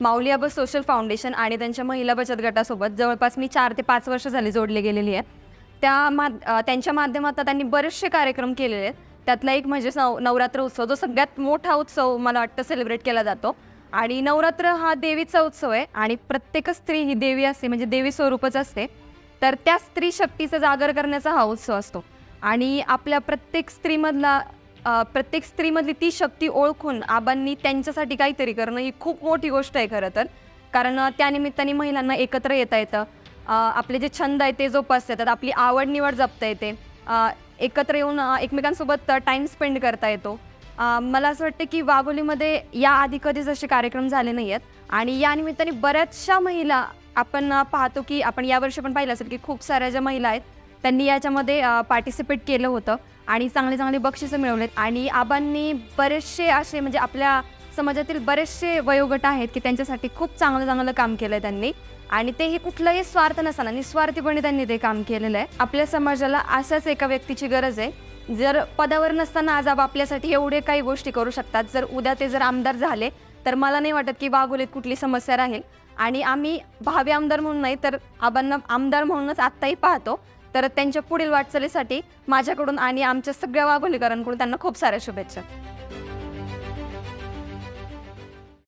माऊली अबस social foundation आणि त्यांच्या महिला बचत गटासोबत जवळपास मी चार ते पाच वर्ष झाली जोडले गेलेली आहे. त्या मा त्यांच्या माध्यमातून त्यांनी बरेचसे कार्यक्रम केलेले आहेत. त्यातला एक म्हणजे नव नवरात्र उत्सव जो सगळ्यात मोठा उत्सव मला वाटतं सेलिब्रेट केला जातो. आणि नवरात्र हा देवीचा उत्सव आहे आणि प्रत्येक स्त्री ही देवी असते म्हणजे देवी स्वरूपच असते. तर त्या स्त्री शक्तीचा जागर करण्याचा हा उत्सव असतो. आणि आपल्या प्रत्येक स्त्रीमधला प्रत्येक स्त्रीमधली ती शक्ती ओळखून आबांनी त्यांच्यासाठी काहीतरी करणं ही खूप मोठी गोष्ट आहे खरं तर. कारण त्यानिमित्ताने महिलांना एकत्र येता येतं. आपले जे छंद आहे ते जोपासता येतात. आपली आवड निवड जपता येते. एकत्र येऊन एकमेकांसोबत टाईम स्पेंड करता येतो. मला असं वाटतं की वाघोलीमध्ये याआधी कधीच असे कार्यक्रम झाले नाही आहेत आणि या निमित्ताने बऱ्याचशा महिला आपण पाहतो की आपण यावर्षी पण पाहिलं असेल की खूप साऱ्या ज्या महिला आहेत त्यांनी याच्यामध्ये पार्टिसिपेट केलं होतं आणि चांगले चांगले बक्षिसं मिळवलेत. आणि आबांनी बरेचसे असे म्हणजे आपल्या समाजातील बरेचसे वयोगट आहेत की त्यांच्यासाठी खूप चांगलं चांगलं काम केलं आहे त्यांनी. आणि तेही कुठलंही स्वार्थ नसताना निस्वार्थीपणे त्यांनी ते काम केलेलं आहे. आपल्या समाजाला अशाच एका व्यक्तीची गरज आहे. जर पदावर नसताना आज आबा आपल्यासाठी एवढे काही गोष्टी करू शकतात. जर उद्या ते जर आमदार झाले तर मला नाही वाटत की वाघोलीत कुठली समस्या राहील. आणि आम्ही भावी आमदार म्हणून नाही तर आबांना आमदार म्हणूनच आत्ताही पाहतो. तर त्यांच्या पुढील वाटचालीसाठी माझ्याकडून आणि आमच्या सगळ्या वाघोलीकरांकडून त्यांना खूप साऱ्या शुभेच्छा.